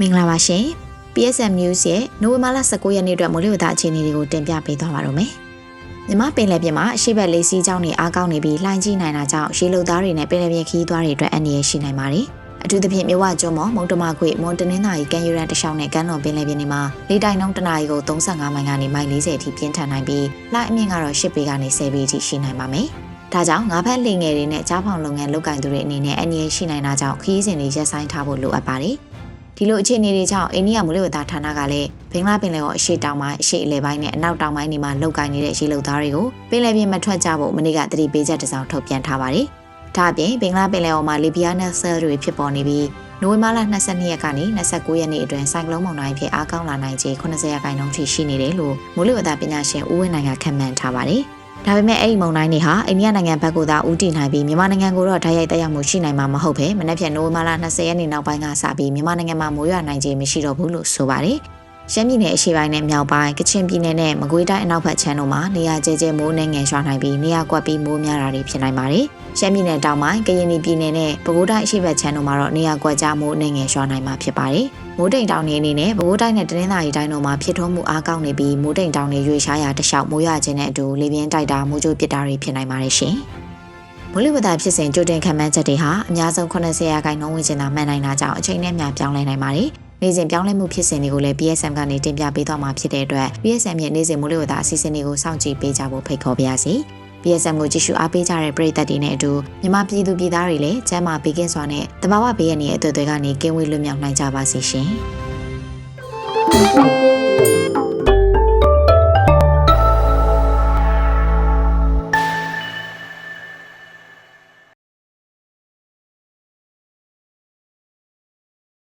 မင်္ဂလာပါရှင် PSM News ရဲ့နိုဝင်ဘာလ19ရက်နေ့အတွက်မိုးလေဝသအခြေအနေတွေကိုတင်ပြပေးသွားပါရမယ်။မြမပင်လယ်ပြင်မှာအရှိတ်လေးစီးကြောင်းတွေအားကောင်းနေပြီးလှိုင်းကြီးနိုင်တာကြောင့်ရေလုံသားတွေနဲ့ပင်လယ်ပြင်ခီးသွားတွေအတွက်အန္တရာယ်ရှိနိုင်ပါတယ်။အထူးသဖြင့်မြဝကျွန်းမော်မုံတမခွေမွန်တနင်္သာရီကန်ယူရန်တရှောင်းနဲ့ကမ်းလွန်ပင်လယ်ပြင်တွေမှာလေတိုက်နှုန်းတနာရီကို35မိုင်ကနေမိုင်40အထိပြင်းထန်နိုင်ပြီးလှိုင်းအမြင့်ကတော့10ပေကနေ10ပေအထိရှိနိုင်ပါမယ်။ဒါကြောင့်ငါးဖက်လင်ငယ်တွေနဲ့ကြားဖောင်လုပ်ငန်းလုပ်ကိုင်သူတွေအနေနဲ့အန္တရာယ်ရှိနိုင်တာကြောင့်ခီးစဉ်တွေရပ်ဆိုင်းထားဖို့လိုအပ်ပါတယ်။ ဒီလိုအခြေအနေတွေကြောင့်အိန္ဒိယမူလဝတ္တဌာနကလည်းဘင်္ဂလားပင်လယ်ော်အရှေ့တောင်ပိုင်းအရှေ့အလယ်ပိုင်းနဲ့အနောက်တောင်ပိုင်းတွေမှာလုပ်ကိုင်နေတဲ့ရေလုံသားတွေကိုပင်လယ်ပြင်မထွက်ကြဖို့မနေ့ကသတိပေးချက်တစ်စောင်ထုတ်ပြန်ထားပါတယ်။ဒါအပြင်ဘင်္ဂလားပင်လယ်ော်မှာလီဘီယာနဲ့ဆဲလ်တွေဖြစ်ပေါ်နေပြီးနိုဝင်ဘာလ22ရက်ကနေ29ရက်နေ့အတွင်းဆိုင်ကလုန်းမုန်တိုင်းဖြစ်အားကောင်းလာနိုင်ခြေ80ရာခိုင်နှုန်းထိရှိနေတယ်လို့မိုးလေဝသပညာရှင်ဦးဝင်းနိုင်ကခန့်မှန်းထားပါတယ်။ ဒါပေမဲ့အဲ့ဒီမုန်တိုင်းတွေဟာအိန္ဒိယနိုင်ငံဘက်ကသာဦးတည်နိုင်ပြီးမြန်မာနိုင်ငံကိုတော့ဓာတ်ရိုက်တက်ရောက်မှုရှိနိုင်မှာမဟုတ်ဘဲမနေ့ဖြန်နိုဝင်ဘာလ20ရက်နေ့နောက်ပိုင်းကစပြီးမြန်မာနိုင်ငံမှာမိုးရွာနိုင်ခြေမရှိတော့ဘူးလို့ဆိုပါတယ်။ ရှမ်းပြည်နယ်အရှေ့ပိုင်းနဲ့မြောက်ပိုင်းကချင်ပြည်နယ်နဲ့မကွေးတိုင်းအနောက်ဘက်ခြမ်းတို့မှာနေရာကျဲကျဲမိုးနဲ့ငယ်ရွာနိုင်ပြီးနေရာကွက်ပြီးမိုးများတာတွေဖြစ်နိုင်ပါတယ်။ရှမ်းပြည်နယ်တောင်ပိုင်းကရင်ပြည်နယ်နဲ့ပဲခူးတိုင်းအရှေ့ဘက်ခြမ်းတို့မှာတော့နေရာကွက်ကြားမိုးနဲ့ငယ်ရွာနိုင်မှာဖြစ်ပါတယ်။မိုးတိမ်တောင်တွေအနေနဲ့ပဲခူးတိုင်းနဲ့တနင်္သာရီတိုင်းတို့မှာဖြစ်ထွန်းမှုအားကောင်းနေပြီးမိုးတိမ်တောင်တွေရွေရှားရာတလျှောက်မိုးရွာခြင်းနဲ့အတူလေပြင်းတိုက်တာမိုးကြိုးပစ်တာတွေဖြစ်နိုင်ပါတယ်ရှင်။မိုးလေဝသဖြစ်စဉ်ကြိုတင်ခံမှန်းချက်တွေဟာအများဆုံး80ရာခိုင်နှုန်းဝင်ကျင်သာမှန်နိုင်တာကြောင့်အချိန်နဲ့များပြောင်းလဲနိုင်ပါတယ်။ နေ့စဉ်ပြောင်းလဲမှုဖြစ်စဉ်တွေကိုလည်း PSM ကနေတင်ပြပေးသွားမှာဖြစ်တဲ့အတွက် PSM ရဲ့နေ့စဉ်မိုးလေဝသအစီအစဉ်တွေကိုစောင့်ကြည့်ပေးကြဖို့ဖိတ်ခေါ်ပါရစေ။ PSM ကိုကြည့်ရှုအားပေးကြတဲ့ပရိသတ်တွေနဲ့အတူမြန်မာပြည်သူပြည်သားတွေလည်းကျန်းမာပေးကင်းစွာနဲ့တဘာဝဘေးရန်ရဲ့အသွေးတွေကနေကင်းဝေးလွတ်မြောက်နိုင်ကြပါစေရှင်။